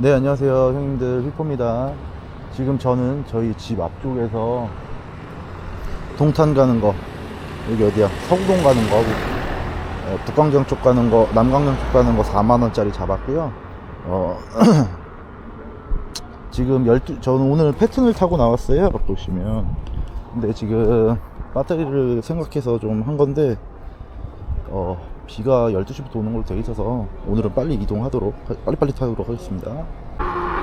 네, 안녕하세요. 형님들, 휘포입니다. 지금 저는 저희 집 앞쪽에서 동탄 가는 거, 여기 어디야? 서구동 가는 거 하고, 어, 북광장 쪽 가는 거, 남광장 쪽 가는 거 4만원짜리 잡았고요. 어, 지금 12, 저는 오늘 패튼을 타고 나왔어요. 보시면. 근데 지금 배터리를 생각해서 좀 한 건데, 어, 비가 12시부터 오는 걸로 돼 있어서 오늘은 빨리 이동하도록, 빨리빨리 타도록 하겠습니다.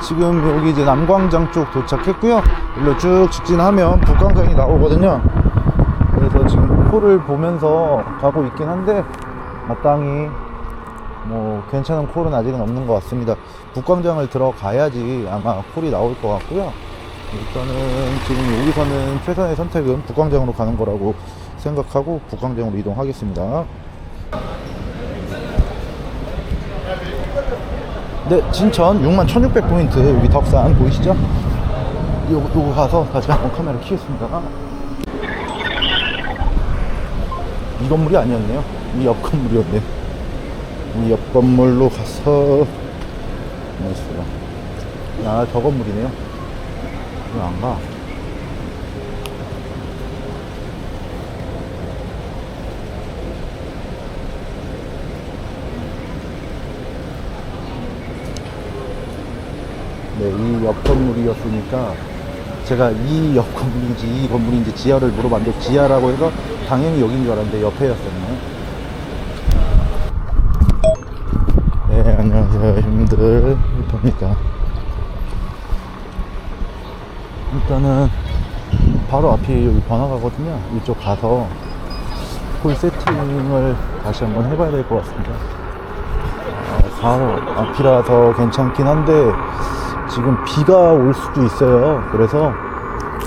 지금 여기 이제 남광장 쪽 도착했고요. 일로 쭉 직진하면 북광장이 나오거든요. 그래서 지금 콜을 보면서 가고 있긴 한데, 마땅히 뭐 괜찮은 콜은 아직은 없는 것 같습니다. 북광장을 들어가야지 아마 콜이 나올 것 같고요. 일단은 지금 여기서는 최선의 선택은 북광장으로 가는 거라고 생각하고 북광장으로 이동하겠습니다. 네, 진천 61,1600포인트 여기 덕산 보이시죠? 요거, 요거 가서 다시 한번 카메라 키겠습니다. 이 건물이 아니었네요. 이 옆 건물이었네. 이옆 건물로 가서 나이스요. 아, 저 건물이네요. 왜 안 가? 네, 이옆 건물이었으니까 제가 이 옆 건물인지 이 건물인지 지하를 물어봤는데 지하라고 해서 당연히 여긴 줄 알았는데 옆에였었네. 네, 안녕하세요, 형님들. 일터입니다. 일단은 바로 앞이 여기 번화가거든요. 이쪽 가서 콜 세팅을 다시 한번 해봐야 될 것 같습니다. 아, 바로 앞이라서 괜찮긴 한데 지금 비가 올 수도 있어요. 그래서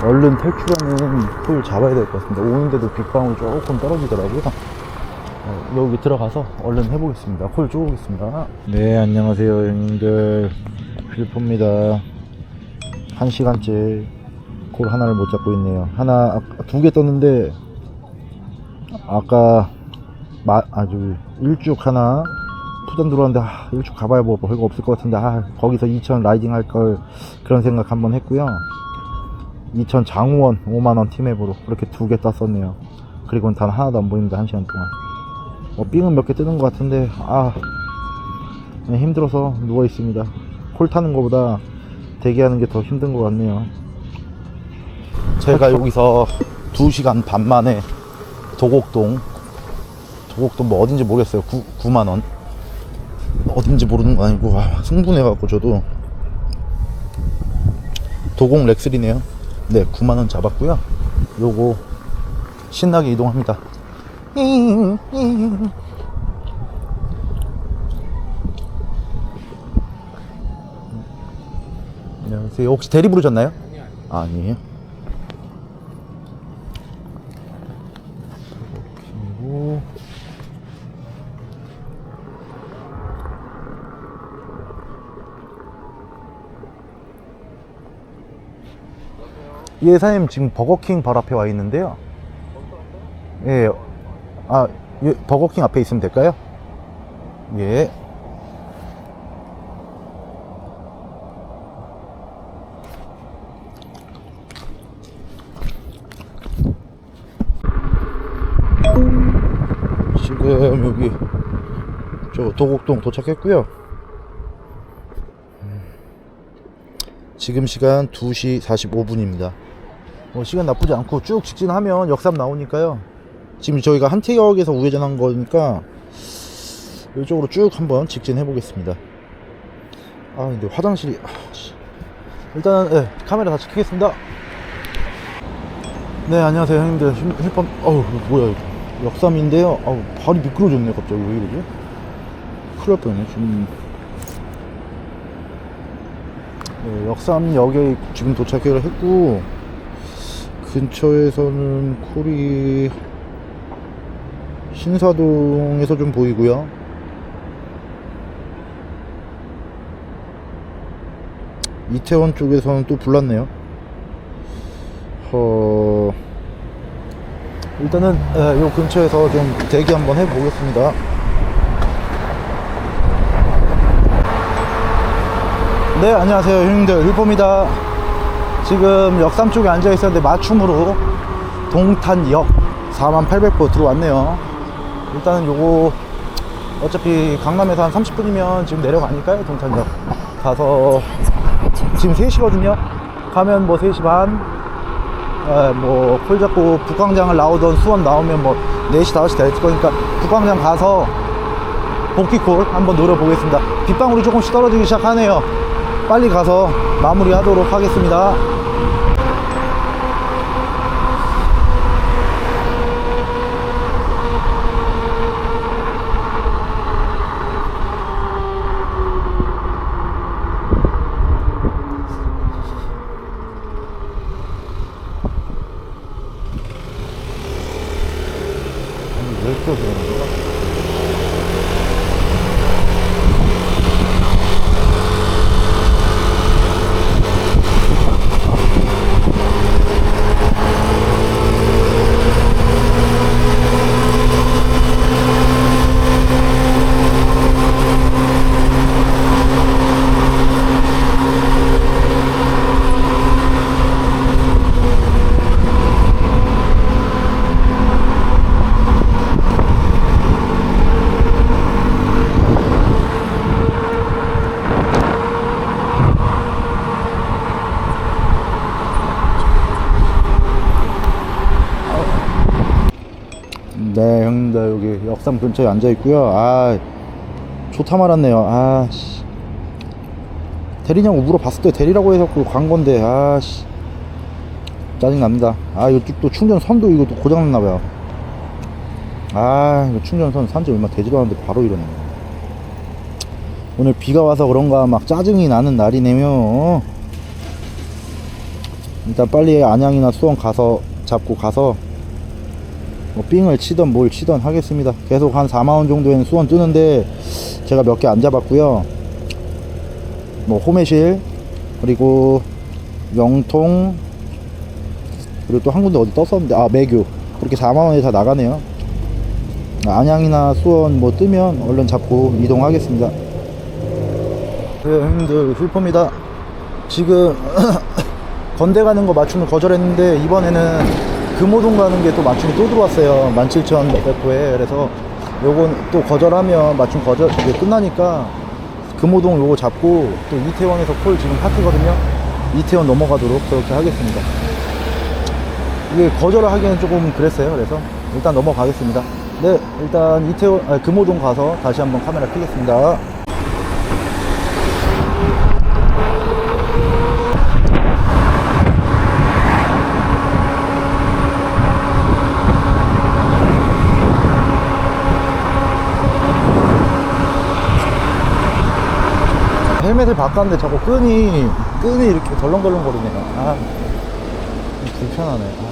얼른 탈출하는 콜 잡아야 될 것 같습니다. 오는데도 빗방울 조금 떨어지더라고요. 어, 여기 들어가서 얼른 해보겠습니다. 콜 쪼보겠습니다. 네, 안녕하세요, 형님들. 필포입니다. 한 시간째 콜 하나를 못 잡고 있네요. 하나, 두개 떴는데, 아까, 마, 아주, 일죽 하나, 푸전 들어왔는데, 아, 일죽 가봐야 뭐 별거 없을 것 같은데, 아, 거기서 2천 라이딩 할 걸, 그런 생각 한번 했고요. 2천 장우원 5만원 팀앱으로 그렇게 두 개 땄었네요. 그리고는 단 하나도 안 보입니다, 한 시간 동안. 어, 삥은 몇 개 뜨는 것 같은데, 아, 힘들어서 누워 있습니다. 콜 타는 것보다 대기하는 게 더 힘든 것 같네요. 제가 여기서 2시간 반 만에 도곡동, 도곡동 뭐 어딘지 모르겠어요. 9, 9만원. 어딘지 모르는 거 아니고, 아, 승분해갖고 저도. 도곡 렉슬이네요. 네, 9만원 잡았고요. 요거, 신나게 이동합니다. 안녕하세요. 혹시 대리 부르셨나요? 아니에요. 그리고 예, 사장님 지금 버거킹 바로 앞에 와 있는데요. 예, 아, 예, 버거킹 앞에 있으면 될까요? 예. 지금 여기 저 도곡동 도착했고요. 지금 시간 2시 45분입니다. 뭐 시간 나쁘지 않고 쭉 직진하면 역삼 나오니까요. 지금 저희가 한태역에서 우회전한 거니까 이쪽으로 쭉 한번 직진해 보겠습니다. 아 근데 화장실이 아, 씨. 일단은 네, 카메라 다시 켜겠습니다. 네 안녕하세요 형님들 힐뻔 어우 뭐야 이거 역삼인데요. 아우 발이 미끄러졌네 갑자기 왜 이러지? 큰일 날 뻔했네 지금 네, 역삼역에 지금 도착을 했고 근처에서는 콜이 신사동에서 좀 보이고요. 이태원 쪽에서는 또 불났네요. 어... 일단은 예, 요 근처에서 좀 대기 한번 해보겠습니다. 네, 안녕하세요. 형님들. 율포입니다. 지금 역삼 쪽에 앉아 있었는데 맞춤으로 동탄역 4800보 들어왔네요. 일단은 요거 어차피 강남에서 한 30분이면 지금 내려가니까요. 동탄역. 가서 지금 3시거든요. 가면 뭐 3시 반, 에, 뭐, 콜 잡고 북광장을 나오던 수원 나오면 뭐 4시, 5시 될 거니까 북광장 가서 복귀콜 한번 노려보겠습니다. 빗방울이 조금씩 떨어지기 시작하네요. 빨리 가서 마무리 하도록 하겠습니다. 아니, 왜 이렇게 그러는 거야? 네, 역삼 근처에 앉아 있고요. 아, 좋다 말았네요. 아, 씨. 대리냐고 물어봤을 때 대리라고 해서 간 건데, 아, 씨. 짜증 납니다. 아, 이쪽 또 충전 선도 이거 또 고장났나 봐요. 아, 이거 충전선 산지 얼마 되지도 않았는데 바로 이러네. 오늘 비가 와서 그런가 막 짜증이 나는 날이네요. 일단 빨리 안양이나 수원 가서 잡고 가서 뭐 삥을 치던 뭘 치던 하겠습니다. 계속 한 4만원 정도에는 수원 뜨는데 제가 몇 개 안 잡았고요. 뭐 호매실 그리고 영통 그리고 또 한 군데 어디 떴었는데 아 매교 그렇게 4만원에 다 나가네요. 안양이나 수원 뭐 뜨면 얼른 잡고 이동하겠습니다. 네, 형님들 훌포입니다. 지금 건대 가는 거 맞춤을 거절했는데 이번에는 금호동 가는 게 또 맞춤이 또 들어왔어요. 17,100호에. 그래서 요건 또 거절하면 맞춤 거절, 이게 끝나니까 금호동 요거 잡고 또 이태원에서 콜 지금 파트거든요. 이태원 넘어가도록 그렇게 하겠습니다. 이게 거절을 하기에는 조금 그랬어요. 그래서 일단 넘어가겠습니다. 네, 일단 이태원, 아, 금호동 가서 다시 한번 카메라 켜겠습니다. 헬멧을 바꿨는데 자꾸 끈이 끈이 이렇게 덜렁덜렁 거리네요. 아 불편하네. 아.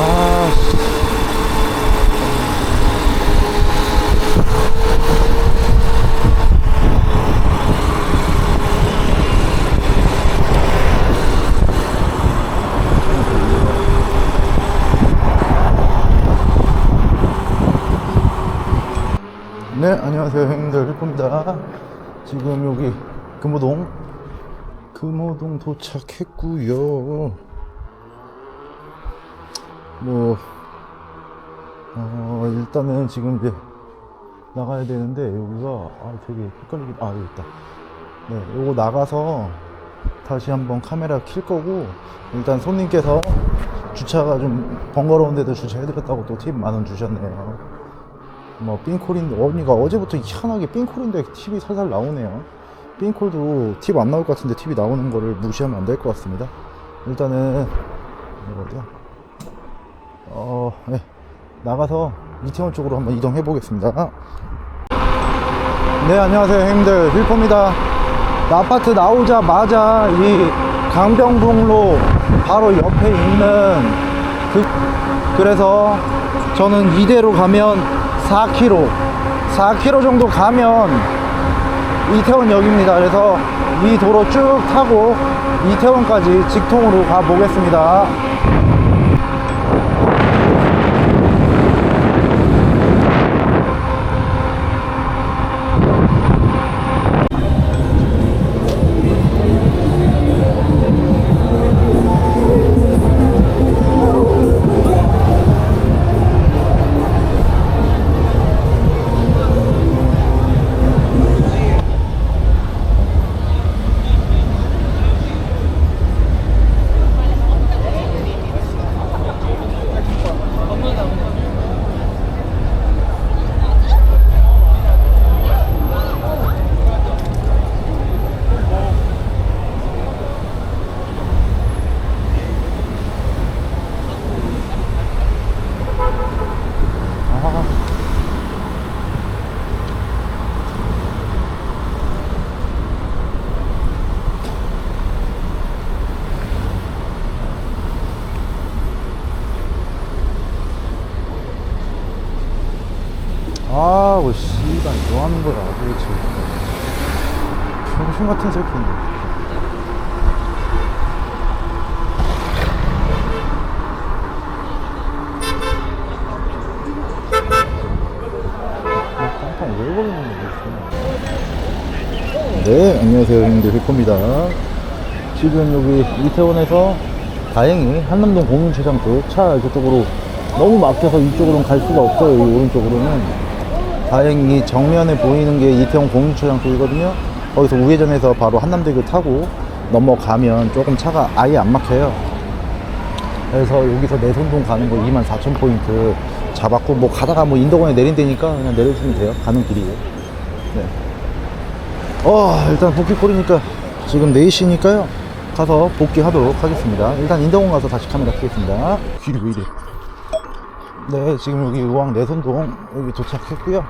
아, 씨. 네, 안녕하세요, 형님들. 힐입니다 지금 여기 금호동, 금호동 도착했고요 뭐, 어, 일단은 지금 이제 나가야 되는데, 여기가, 아, 되게 헷갈리긴, 아, 여기 있다. 네, 요거 나가서 다시 한번 카메라 킬 거고, 일단 손님께서 주차가 좀 번거로운데도 주차해드렸다고 또 팁 만 원 주셨네요. 뭐, 삥콜인데, 언니가 어제부터 희한하게 삥콜인데 팁이 살살 나오네요. 삥콜도 팁 안 나올 것 같은데 팁이 나오는 거를 무시하면 안 될 것 같습니다. 일단은, 이거 어디야? 어, 네. 나가서 이태원 쪽으로 한번 이동해 보겠습니다. 네, 안녕하세요, 형님들. 힐포입니다. 아파트 나오자마자 이 강병북로 바로 옆에 있는 그, 그래서 저는 이대로 가면 4km 4km 정도 가면 이태원역입니다. 그래서 이 도로 쭉 타고 이태원까지 직통으로 가보겠습니다 도대체 병신 같은 새끼인데? 네, 안녕하세요. 형님들 휘코입니다. 지금 여기 이태원에서 다행히 한남동 공윤체장 쪽차 저쪽으로 너무 막혀서 이쪽으로는 갈 수가 없어요. 이 오른쪽으로는. 다행히 정면에 보이는 게 이태원 공윤체장 쪽이거든요. 거기서 우회전해서 바로 한남대교 타고 넘어가면 조금 차가 아예 안 막혀요. 그래서 여기서 내손동 가는 거 24,000포인트 잡았고 뭐 가다가 뭐 인도권에 내린다니까 그냥 내려주면 돼요. 가는 길이에요 네. 어 일단 복귀콜이니까 지금 4시니까요. 가서 복귀하도록 하겠습니다. 일단 인도권 가서 다시 카메라 켜겠습니다. 길이 왜 이래? 네 지금 여기 의왕 내손동 여기 도착했고요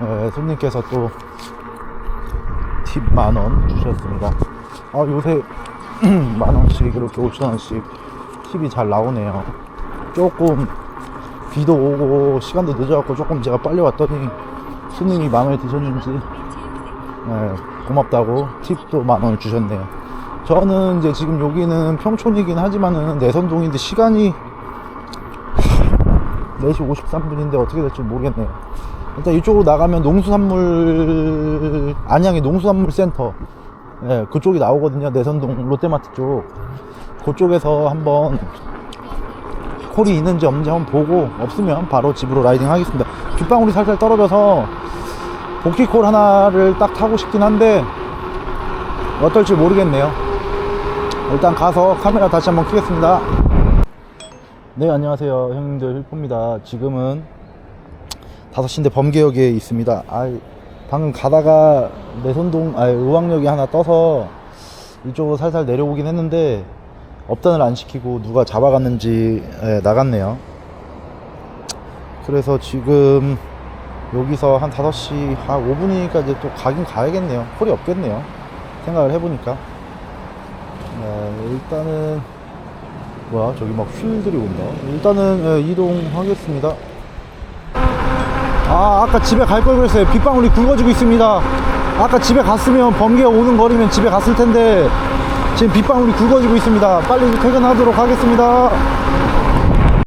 네, 손님께서 또 팁 만 원 주셨습니다. 아 요새 만 원씩 이렇게 5천 원씩 팁이 잘 나오네요. 조금 비도 오고 시간도 늦어갖고 조금 제가 빨리 왔더니 손님이 마음에 드셨는지 네, 고맙다고 팁도 만 원을 주셨네요. 저는 이제 지금 여기는 평촌이긴 하지만은 내선동인데 시간이 4시 53분인데 어떻게 될지 모르겠네요 일단 이쪽으로 나가면 농수산물 안양의 농수산물 센터. 네, 그쪽이 나오거든요. 내선동 롯데마트 쪽. 그쪽에서 한번 콜이 있는지 없는지 한번 보고 없으면 바로 집으로 라이딩 하겠습니다. 빗방울이 살살 떨어져서 복귀콜 하나를 딱 타고 싶긴 한데 어떨지 모르겠네요. 일단 가서 카메라 다시 한번 켜겠습니다. 네 안녕하세요. 형님들 힐포입니다. 지금은 5시인데 범계역에 있습니다 아 방금 가다가 내손동 아 의왕역이 하나 떠서 이쪽으로 살살 내려오긴 했는데 업단을 안 시키고 누가 잡아갔는지 예, 나갔네요. 그래서 지금 여기서 한 5시 한 5분이니까 이제 또 가긴 가야겠네요. 콜이 없겠네요. 생각을 해보니까. 네, 일단은 뭐야 저기 막 휠들이 온다. 일단은 예, 이동하겠습니다. 아 아까 집에 갈 걸 그랬어요. 빗방울이 굵어지고 있습니다. 아까 집에 갔으면 범계 오는 거리면 집에 갔을 텐데 지금 빗방울이 굵어지고 있습니다. 빨리 퇴근하도록 하겠습니다.